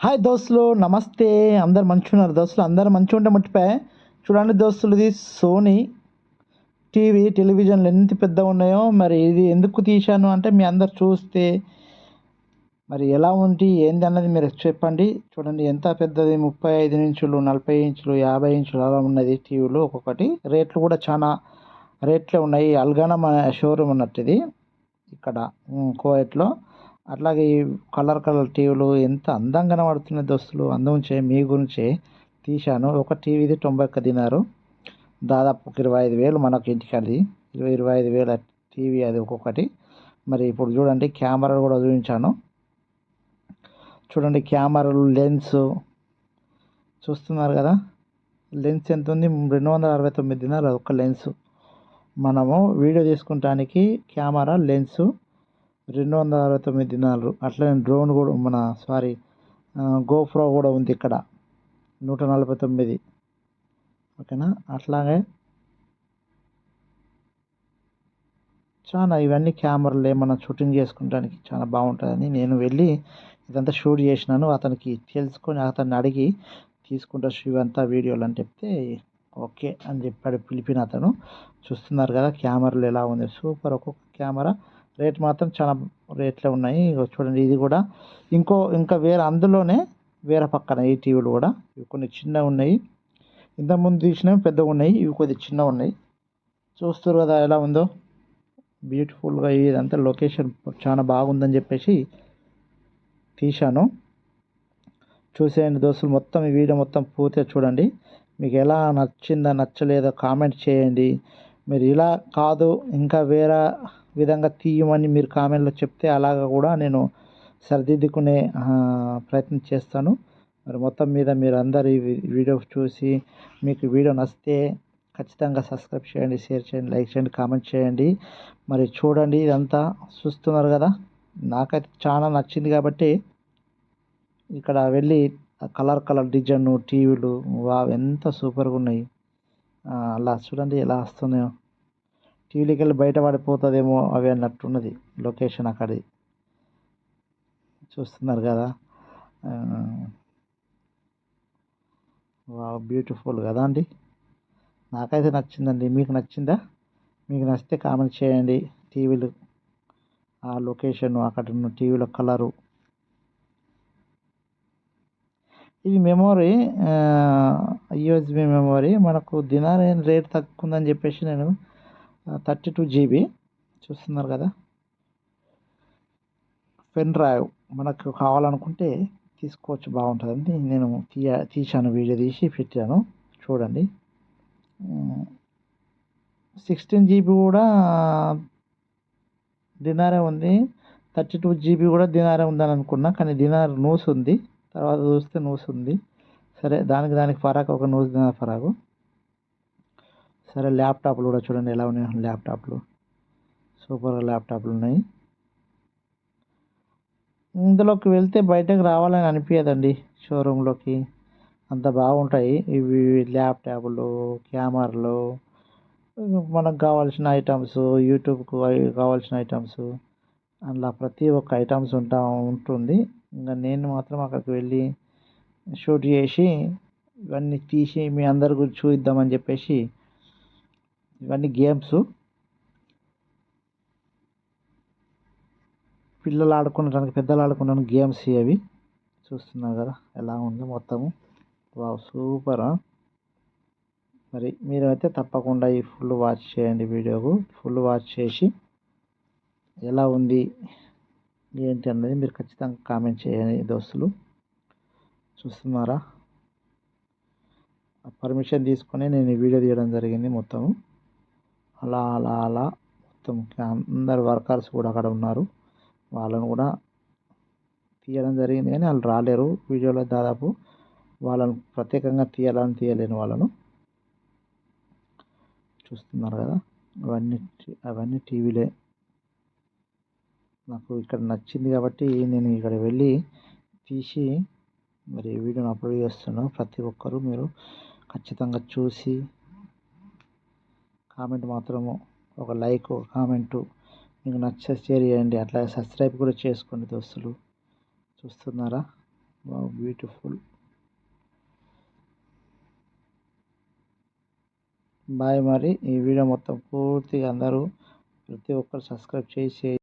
Hi దోస్తులు. నమస్తే. అందరు మంచిగా ఉన్నారు. దోస్తులు అందరు మంచిగా ఉంటే ముట్టిపోయి చూడండి దోస్తులు ఇది సోనీ టీవీ టెలివిజన్లు ఎంత పెద్దగా ఉన్నాయో మరి ఇది ఎందుకు తీశాను అంటే మీ అందరు చూస్తే మరి ఎలా ఉంటే ఏంది అన్నది మీరు చెప్పండి. చూడండి ఎంత పెద్దది? ముప్పై ఐదు ఇంచులు నలభై ఇంచులు యాభై ఇంచులు అలా ఉన్నది టీవీలు. ఒక్కొక్కటి రేట్లు కూడా చాలా రేట్లే ఉన్నాయి. అల్గానా మన షోరూమ్ ఉన్నట్టు ఇది. ఇక్కడ కోయట్లో అట్లాగే ఈ కలర్ కలర్ టీవీలు ఎంత అందంగా కనబడుతున్నాయి దోస్తులు. అందం చే మీ గురించే తీశాను. ఒక టీవీది తొంభై ఒక్క దినారు. దాదాపు ఒక ఇరవై ఐదు వేలు మనకు ఇంటికి అది ఇరవై ఇరవై ఐదు వేల టీవీ అది ఒక్కొక్కటి. మరి ఇప్పుడు చూడండి కెమెరా కూడా చూపించాను. చూడండి కెమెరాలు లెన్స్ చూస్తున్నారు కదా? లెన్స్ ఎంత ఉంది? రెండు వందల అరవై తొమ్మిది దినారు ఒక లెన్స్. మనము వీడియో తీసుకుంటానికి కెమెరా లెన్స్ రెండు వందల అరవై తొమ్మిది దినాలు. అట్లనే డ్రోన్ కూడా మన సారీ గోప్రో కూడా ఉంది ఇక్కడ. నూట నలభై తొమ్మిది ఓకేనా? అట్లాగే చాలా ఇవన్నీ కెమెరాలు ఏమన్నా షూటింగ్ చేసుకోవడానికి చాలా బాగుంటుందని నేను వెళ్ళి ఇదంతా షూట్ చేసినాను. అతనికి తెలుసుకొని అతన్ని అడిగి తీసుకుంటా ఇవంతా వీడియోలు అని చెప్తే ఓకే అని చెప్పాడు పిలిపిన అతను. చూస్తున్నారు కదా కెమెరాలు ఎలా ఉంది. సూపర్ ఒక్కొక్క కెమెరా. రేట్ మాత్రం చాలా రేట్లో ఉన్నాయి. ఇగో చూడండి ఇది కూడా. ఇంకో ఇంకా వేరే అందులోనే వేరే పక్కన ఈ టీవీలు కూడా. ఇవి కొన్ని చిన్నగా ఉన్నాయి. ఇంతకుముందు తీసినవి పెద్దగా ఉన్నాయి. ఇవి కొద్ది చిన్నగా ఉన్నాయి. చూస్తారు కదా ఎలా ఉందో. బ్యూటిఫుల్గా ఇదంతా లొకేషన్ చాలా బాగుందని చెప్పేసి తీశాను. చూసేయండి దోస్తులు మొత్తం ఈ వీడియో మొత్తం పూర్తిగా చూడండి. మీకు ఎలా నచ్చిందా నచ్చలేదో కామెంట్ చేయండి. మీరు ఇలా కాదు ఇంకా వేరే విధంగా తీయమని మీరు కామెంట్లో చెప్తే అలాగా కూడా నేను సరిదిద్దుకునే ప్రయత్నం చేస్తాను. మరి మొత్తం మీద మీరు అందరు ఈ వీడియో చూసి మీకు వీడియో నచ్చితే ఖచ్చితంగా సబ్స్క్రైబ్ చేయండి షేర్ చేయండి లైక్ చేయండి కామెంట్ చేయండి. మరి చూడండి ఇదంతా చూస్తున్నారు కదా? నాకైతే చాలా నచ్చింది కాబట్టి ఇక్కడ వెళ్ళి కలర్ కలర్ డిజైన్ టీవీలు వా ఎంత సూపర్గా ఉన్నాయి. అలా చూడండి ఎలా వస్తున్నాయో. టీవీలోకి వెళ్ళి బయట పడిపోతుందేమో అవి అన్నట్టున్నది లొకేషన్ అక్కడి చూస్తున్నారు కదా. బ్యూటిఫుల్ కదా అండి. నాకైతే నచ్చిందండి. మీకు నచ్చిందా? మీకు నచ్చితే కామెంట్ చేయండి. టీవీలు ఆ లొకేషన్ అక్కడ ఉన్న టీవీలో కలరు. ఇది మెమొరీ యూఎస్బి మెమొరీ మనకు దినారేం రేట్ తక్కువ ఉందని చెప్పేసి నేను థర్టీ టూ జీబీ చూస్తున్నారు కదా. పెన్ డ్రైవ్ మనకు కావాలనుకుంటే తీసుకోవచ్చు బాగుంటుందండి. నేను తీయ తీశాను వీడియో తీసి పెట్టాను. చూడండి. సిక్స్టీన్ జీబీ కూడా దినారే ఉంది. థర్టీ టూ జీబీ కూడా దినారే ఉందని అనుకున్నా కానీ దినార్ నూస్ ఉంది. తర్వాత చూస్తే నూస్ ఉంది. సరే దానికి దానికి ఫరాక్ ఒక నూస్ దినార్ ఫరాకు. సరే ల్యాప్టాప్లు కూడా చూడండి ఎలా ఉన్నాయి. ల్యాప్టాప్లు. సూపర్గా ల్యాప్టాప్లు ఉన్నాయి. ఇందులోకి వెళ్తే బయటకు రావాలని అనిపించదండి షోరూంలోకి. అంత బాగుంటాయి. ఇవి ల్యాప్టాప్లు కెమెరాలు మనకు కావాల్సిన ఐటమ్స్ యూట్యూబ్కు అవి కావాల్సిన ఐటమ్స్. అందులో ప్రతి ఒక్క ఐటమ్స్ ఉంటా ఉంటుంది. ఇంకా నేను మాత్రం అక్కడికి వెళ్ళి షూట్ చేసి ఇవన్నీ తీసి మీ అందరి గురించి చూద్దామని చెప్పేసి ఇవన్నీ గేమ్స్. పిల్లలు ఆడుకునడానికి పెద్దలు ఆడుకున్నాను గేమ్స్ అవి. చూస్తున్నారు కదా ఎలా ఉంది మొత్తము. Wow super. మరి మీరు అయితే తప్పకుండా ఈ ఫుల్ వాచ్ చేయండి వీడియోకు. ఫుల్ వాచ్ చేసి ఎలా ఉంది ఏంటి అన్నది మీరు ఖచ్చితంగా కామెంట్ చేయండి దోస్తులు. చూస్తున్నారా? పర్మిషన్ తీసుకొని నేను ఈ వీడియో తీయడం జరిగింది మొత్తము. అలా అలా అలా. మొత్తం అందరు వర్కర్స్ కూడా అక్కడ ఉన్నారు. వాళ్ళను కూడా తీయడం జరిగింది కానీ వాళ్ళు రాలేరు. వీడియోలో దాదాపు వాళ్ళను ప్రత్యేకంగా తీయాలని తీయలేను వాళ్ళను చూస్తున్నారు కదా. అవన్నీ అవన్నీ టీవీలే. నాకు ఇక్కడ నచ్చింది కాబట్టి నేను ఇక్కడ వెళ్ళి తీసి మరి వీడియోని అప్లోడ్ చేస్తున్నాను ప్రతి ఒక్కరూ మీరు ఖచ్చితంగా చూసి కామెంట్ మాత్రము ఒక లైక్ ఒక కామెంటు మీకు నచ్చే షేర్ చేయండి. అట్లాగే సబ్స్క్రైబ్ కూడా చేసుకోండి దోస్తులు. చూస్తున్నారా? బ్యూటిఫుల్. బాయ్ మరి. ఈ వీడియో మొత్తం పూర్తిగా అందరూ ప్రతి ఒక్కరు సబ్స్క్రైబ్ చేసి